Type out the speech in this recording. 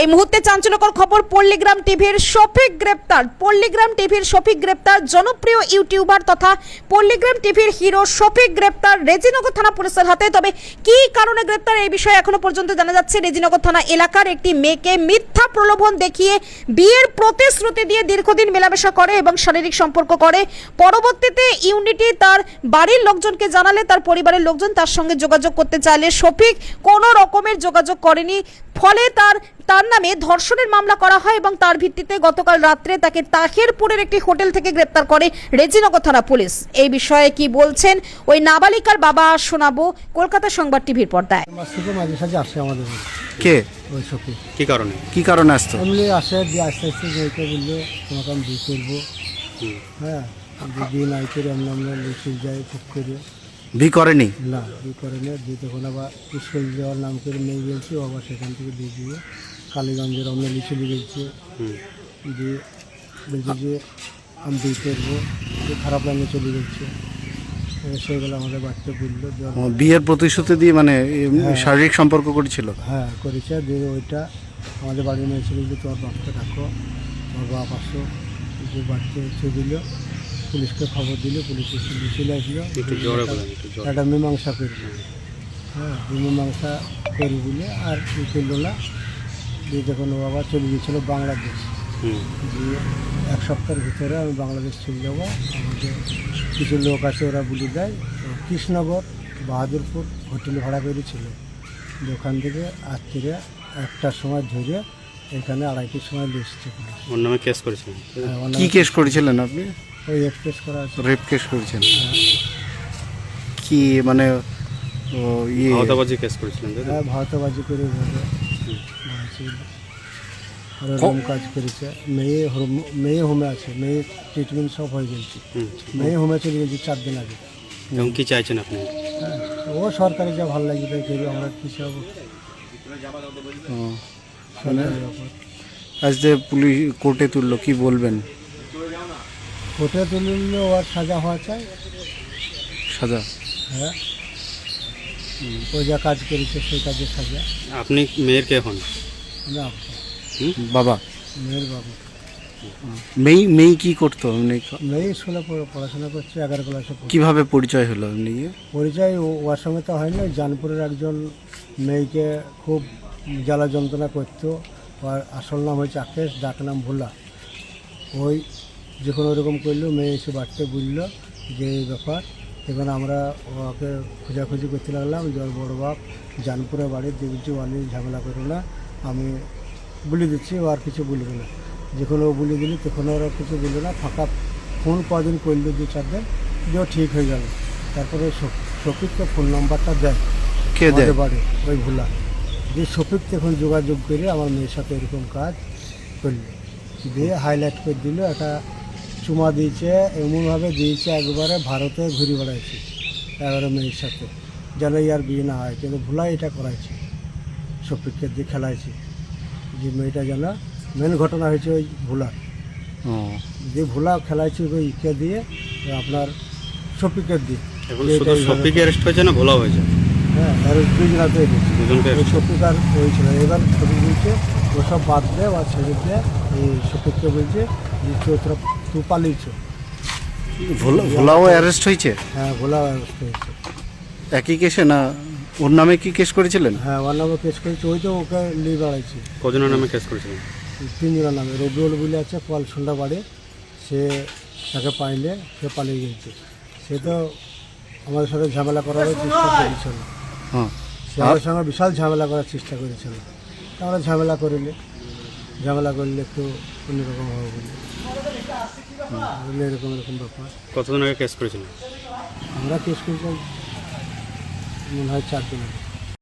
এই মুহূর্তে চাঞ্চল্যকর খবর, পল্লীগ্রাম টিভির শফিক গ্রেপ্তার। পল্লীগ্রাম টিভির শফিক গ্রেপ্তার, জনপ্রিয় ইউটিউবার তথা পল্লীগ্রাম টিভির হিরো শফিক গ্রেপ্তার রেজিনগর থানা পুলিশের হাতে। তবে কী কারণে গ্রেপ্তার এই বিষয়ে এখনও পর্যন্ত জানা যাচ্ছে। রেজিনগর থানা এলাকার একটি মেয়েকে মিথ্যা প্রলোভন দেখিয়ে বিয়ের প্রতিশ্রুতি দিয়ে দীর্ঘদিন মেলামেশা করে এবং শারীরিক সম্পর্ক করে। পরবর্তীতে ইউনিটি তার বাড়ির লোকজনকে জানালে, তার পরিবারের লোকজন তার সঙ্গে যোগাযোগ করতে চাইলে শফিক কোনো রকমের যোগাযোগ করেনি। ফলে তার তার নামে ধর্ষণের মামলা করা হয় এবং তার ভিত্তিতে গতকাল রাত্রে তাকে তাহেরপুরের একটি হোটেল থেকে গ্রেপ্তার করে রেজিনগর থানা পুলিশ। এই বিষয়ে কি বলছেন ওই নাবালিকার বাবা শোনাবো কলকাতা সংবাদ টিভির পর্দায়। মাস মাঝে সাঝে আসে আমাদের কে? ওই সখী। কি কারণে? কি কারণে আসতো? এমনি আসে দিয়ে আস্তে আস্তে যেতে বলল তোমাকে আমি বিয়ে করব। হ্যাঁ বিয়ে নাই করে আমরা আমরা লিখে যাই ঠিক করে। বি করেনি? না বিয়ে করে না দিয়ে তখন আবার স্কুল যাওয়ার নাম করে নিয়ে গেছি আবার সেখান থেকে দিয়ে দিয়ে কালীগঞ্জের লিখে দিয়ে গেছি। দিয়ে বলছে যে আমি বিয়ে করব। খারাপ লাগে চলে গেছে। সেগুলো আমাদের বাচ্চা বলল বিয়ের প্রতিশ্রুতি দিয়ে মানে শারীরিক সম্পর্ক করেছিল? হ্যাঁ করেছে। দিয়ে ওইটা আমাদের বাড়ির মেয়ে ছিল যে তোমার বাপকে ডাকো তোমার বাপ আসো। যে বাড়িতে এসে দিল। পুলিশকে খবর দিল পুলিশ এসে চলে আসলো। একটু মীমাংসা করবে হ্যাঁ মীমাংসা করি বলে আর ই করল না দিয়ে যখন ও বাবা চলে গিয়েছিল বাংলাদেশ। দিয়ে এক সপ্তাহের ভিতরে আমি বাংলাদেশ চলে যাব। আমাদের কিছু লোক আছে ওরা বলে দেয় তো কৃষ্ণনগর বাহাদুরপুর হোটেল ভাড়া করেছিল। ওখান থেকে রাত্রিরে একটার সময় ধরে এখানে আড়াইটির সময় পুলিশ ওর নামে কেস করেছিলেন? হ্যাঁ, কি কেস করেছিলেন আপনি? ওই এক্সপ্রেস করা আছে। রেপ কেস করেছেন কি মানে ও, ইয়ে? আহতাবাজি কেস করেছিলেন তাই তো? হ্যাঁ ভারতবাজি করে এভাবে মারছিল। আর রুম কাজ করেছে। মেয়ে হোম- মেয়ে হোমে আছে। মেয়ে ট্রিটমেন্ট সব হয়ে গেছে। হুম। মেয়ে হোমে চলে গেছে চার দিন আগে। এবং কি চাইছেন আপনি? হ্যাঁ ও সরকারি যা ভালো লাগবে তাই করবে আমরা কিছু হব ও, আজ যে পুলিশ কোর্টে তুললো কি বলবেন? কোর্টে তুললে ওর সাজা হওয়া চাই। সাজা? হ্যাঁ। ও যা কাজ করেছে সেই কাজের সাজা। আপনি মেয়ের কে হন? না। বাবা? মেয়ের বাবা। মেয়ে মেয়ে কি করতো? এমনি মেয়ে স্কুলে পড়াশোনা করছে এগারো ক্লাসে। কীভাবে পরিচয় হলো? এমনি পরিচয় ও- ওর সঙ্গে তো হয় না জানপুরের একজন মেয়েকে খুব জ্বালা যন্ত্রণা করতো। ওর আসল নাম হয়েছে আকেশ ডাক নাম ভোলা। ওই যে কোনো রকম করল মেয়ে এসে বাড়তে বুঝলো যে এই ব্যাপার। এখন আমরা ওকে খোঁজাখুঁজি করতে লাগলাম। ওর বড় বাপ জানপুরে বাড়ি দেখছি অনেক ঝামেলা করো না। আমি বলে দিচ্ছি ও আর কিছু বলবে না। যখন ও বলে দিলি তখন ওরা কিছু বলল না। ফাঁকা ফোন কদিন করল দু চার দিন যে ঠিক হয়ে গেল। তারপরে শফ- শফিককে ফোন নাম্বারটা দেয় কে দেয়? বাড়ি ওই ভোলা। যে শফিক তখন যোগাযোগ করে আমার মেয়ের সাথে এরকম কাজ করল। দিয়ে হাইলাইট করে দিল একটা চুমা দিয়েছে এমনভাবে দিয়েছে একবারে ভারতে ঘুরে বেড়াইছে এগারো মেয়ের সাথে। যেন ইয়ার বিয়ে না হয় কিন্তু ভোলা এটা করাইছে শফিককে দিয়ে খেলাইছে। যে মেয়েটা যেন মেন ঘটনা হয়েছে ওই ভোলার। ও। যে ভোলা খেলাইছে ওই ইকে দিয়ে আপনার শফিকের দিয়ে। সপিকে অ্যারেস্ট হয়েছে না ভোলা হয়েছে? হ্যাঁ আর দুজনাতে হয়েছে ওই arrest- আর ওই এবার বলছে ওসব বাদ দে বা ছেড়ে এই বলছে যে তোরা পালিয়েছ। ভোলা ভোলাও অ্যারেস্ট হয়েছে? হ্যাঁ হয়েছে। একই কেসে না ওর নামে কি কেস করেছিলেন? হ্যাঁ ওর নামে কেস করেছে ওই তো ওকে নিয়ে বেড়াইছে। কজনের নামে কেস করেছিলেন? তিনজনের নামে রবিউল বলে আছে পাল সন্ধ্যা বাড়ি সে তাকে পাইলে সে পালিয়ে গেছে সে তো আমাদের সাথে ঝামেলা করার চেষ্টা করেছিল। সে আমার সঙ্গে বিশাল ঝামেলা করার চেষ্টা করেছিল। আমরা ঝামেলা করিলে। ঝামেলা করলে একটু অন্যরকম হবে বলে। বুঝলে এরকম এরকম ব্যাপার। কতদিন আগে কেস করেছিলেন আমরা কেস করেছিলাম মনে হয় চার দিন আগে।